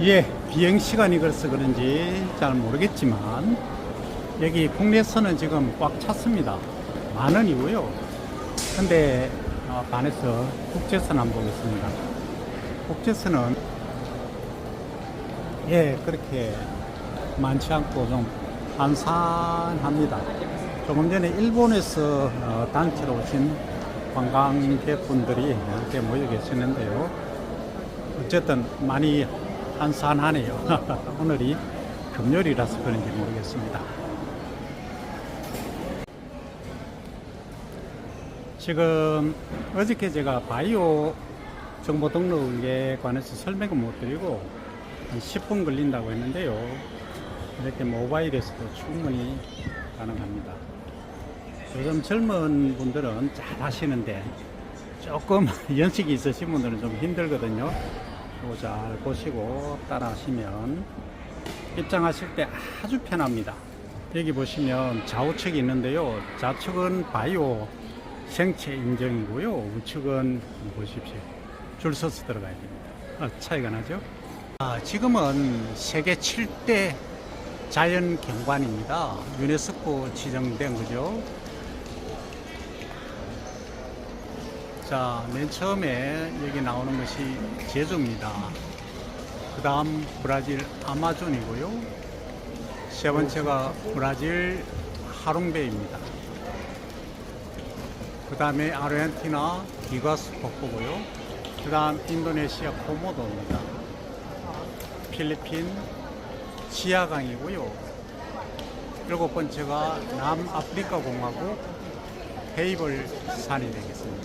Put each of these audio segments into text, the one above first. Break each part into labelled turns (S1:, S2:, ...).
S1: 예, 비행 시간이 그래서 그런지 잘 모르겠지만 여기 국내선은 지금 꽉 찼습니다. 만 원이고요. 근데 어, 반에서 국제선 한번 보겠습니다. 국제선은 예, 그렇게 많지 않고 좀 한산합니다. 조금 전에 일본에서 어, 단체로 오신 관광객분들이 함께 모여 계시는데요. 어쨌든 많이 한산하네요. 오늘이 금요일이라서 그런지 모르겠습니다. 지금 어저께 제가 바이오 정보 등록에 관해서 설명을 못 드리고 한 10분 걸린다고 했는데요. 이렇게 모바일에서도 충분히 가능합니다. 요즘 젊은 분들은 잘 하시는데 조금 연식이 있으신 분들은 좀 힘들거든요. 잘 보시고 따라 하시면 입장하실 때 아주 편합니다. 여기 보시면 좌우측이 있는데요. 좌측은 바이오 생체 인증이고요. 우측은 보십시오. 줄 서서 들어가야 됩니다. 아, 차이가 나죠? 아, 지금은 세계 7대 자연 경관입니다. 유네스코 지정된 거죠. 자, 맨 처음에 여기 나오는 것이 제주입니다. 그 다음 브라질 아마존이고요. 세 번째가 브라질 하롱베입니다. 그 다음에 아르헨티나 기가스 폭포고요. 그 다음 인도네시아 코모도입니다. 필리핀 지하강이고요. 일곱 번째가 남아프리카 공화국 헤이벌 산이 되겠습니다.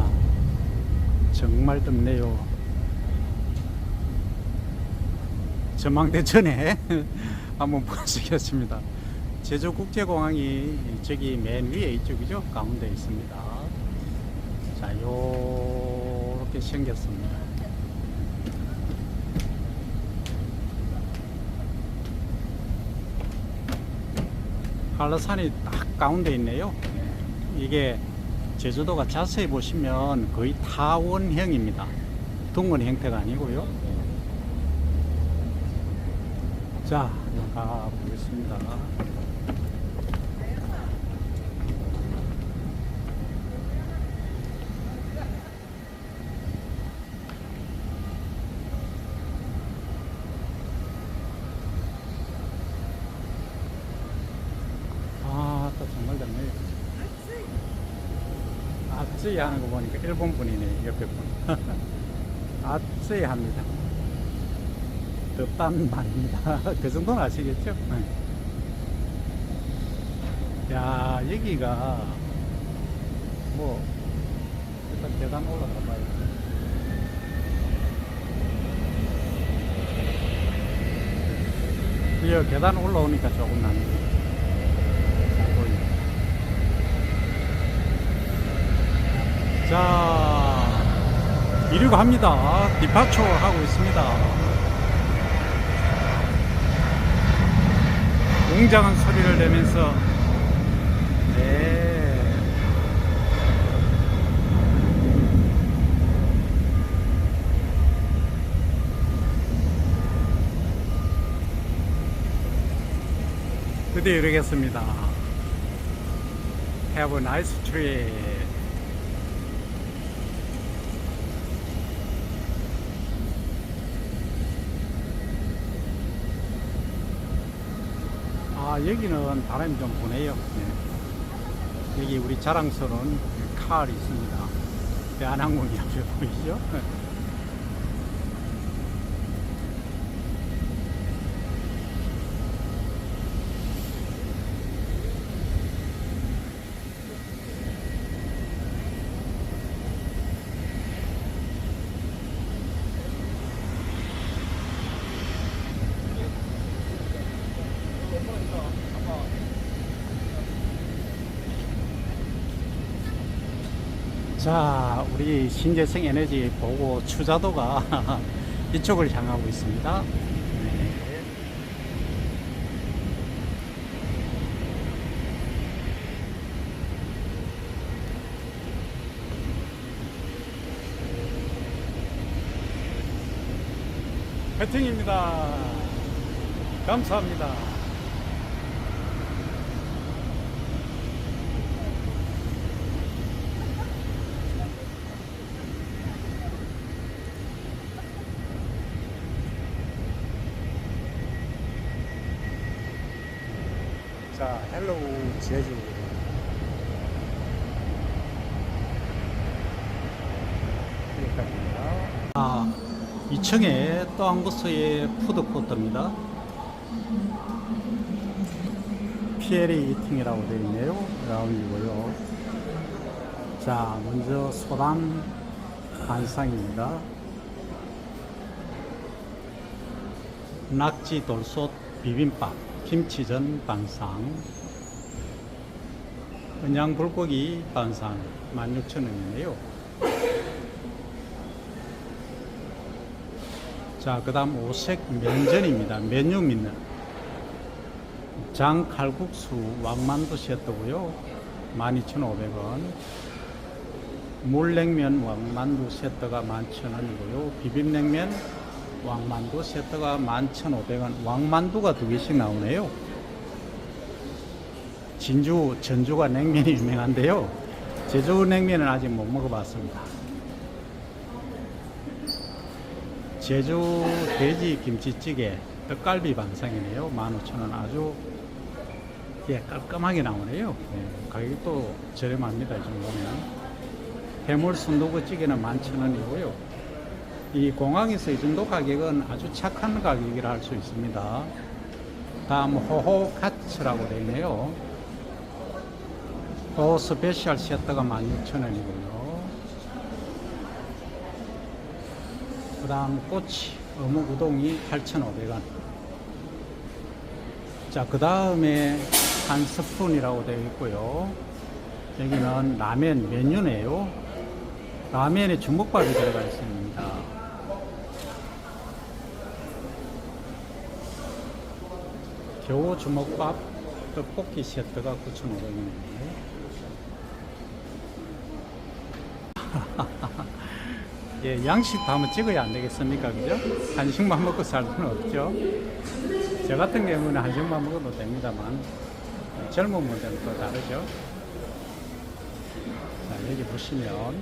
S1: 정말 덥네요. 전망대 전에 한번 보시겠습니다. 제주국제공항이 저기 맨 위에 있죠, 그죠? 가운데 있습니다. 자, 요렇게 생겼습니다. 한라산이 딱 가운데 있네요. 이게 제주도가 자세히 보시면 거의 타원형입니다. 둥근 형태가 아니고요. 자, 가 보겠습니다. 아, 또 정말 덥네요. 아쯔이 하는 거 보니까 일본 분이네, 옆에 분. 아쯔이 합니다. 덥단 말입니다. 그 정도는 아시겠죠? 네. 야, 여기가, 뭐, 일단 계단 올라가 봐요. 이 계단 올라오니까 조금 낫네요. 잘 보입니다. 자, 이륙 합니다. 디파초 하고 있습니다. 웅장한 소리를 내면서, 네. 드디어 이르겠습니다. Have a nice trip. 아, 여기는 바람이 좀 부네요. 네. 여기 우리 자랑스러운 칼이 있습니다. 대한항공이 앞에 보이죠? 자, 우리 신재생 에너지 보고 추자도가 이쪽을 향하고 있습니다. 네. 화이팅입니다. 감사합니다. 자, 헬로우 제주. 아, 2층에 또 한 곳의 푸드코트입니다. 피에리 이팅이라고 되어 있네요. 라운지고요. 자, 먼저 소담 반상입니다. 낙지 돌솥 비빔밥, 김치전 반상, 은양 불고기 반상 16,000원이네요. 자, 그 다음 오색 면전입니다. 메뉴 믿는 장 칼국수 왕만두 세트고요. 12,500원. 물냉면 왕만두 세트가 11,000원이고요. 비빔냉면 왕만두 세트가 11,500원. 왕만두가 두 개씩 나오네요. 진주, 전주가 냉면이 유명한데요. 제주 냉면은 아직 못 먹어봤습니다. 제주 돼지 김치찌개 떡갈비 반상이네요. 15,000원 아주 예, 깔끔하게 나오네요. 예, 가격이 또 저렴합니다. 이 정도면. 해물 순두부찌개는 11,000원이고요. 이 공항에서 이 정도 가격은 아주 착한 가격이라 할 수 있습니다. 다음 호호 카츠라고 되어 있네요. 호호 스페셜 세트가 16,000원이고요. 그 다음 꼬치, 어묵 우동이 8,500원. 자, 그 다음에 한 스푼이라고 되어 있고요. 여기는 라면 메뉴네요. 라면에 주먹밥이 들어가 있습니다. 겨우 주먹밥 떡볶이 세트가 9,500원이네요. 예, 양식도 한번 찍어야 안 되겠습니까? 그죠? 한식만 먹고 살 수는 없죠. 저 같은 경우는 한식만 먹어도 됩니다만, 젊은 분들은 또 다르죠. 자, 여기 보시면,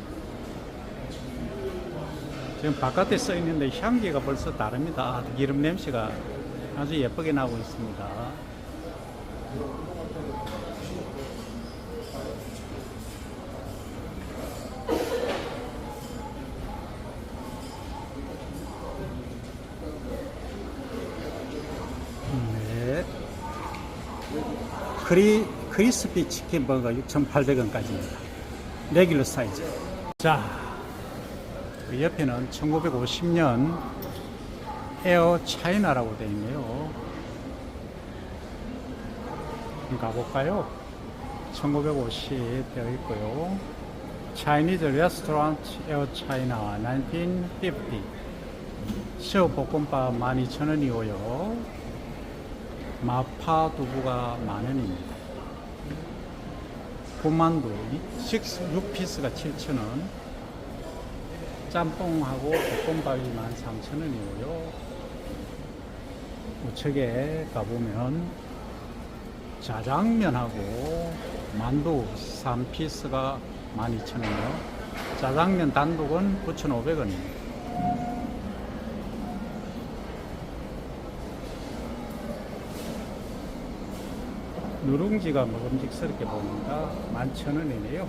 S1: 지금 바깥에 써 있는데 향기가 벌써 다릅니다. 기름 냄새가 아주 예쁘게 나고 있습니다. 네. 크리, 크리스피 치킨 버거 6,800원까지입니다. 레귤러 사이즈. 자, 그 옆에는 1950년 에어 차이나라고 되어 있네요. 가볼까요? 1950 되어 있고요. Chinese Restaurant Air China 1950. 새우 볶음밥 12,000원이고요. 마파 두부가 만 원입니다. 군만두 6, 6피스가 7,000원. 짬뽕하고 볶음밥이 13,000원이고요. 우측에 가보면 자장면하고 만두 3피스가 12,000원이요. 짜장면 단독은 9,500원입니다. 누룽지가 먹음직스럽게 보니까 11,000원이네요.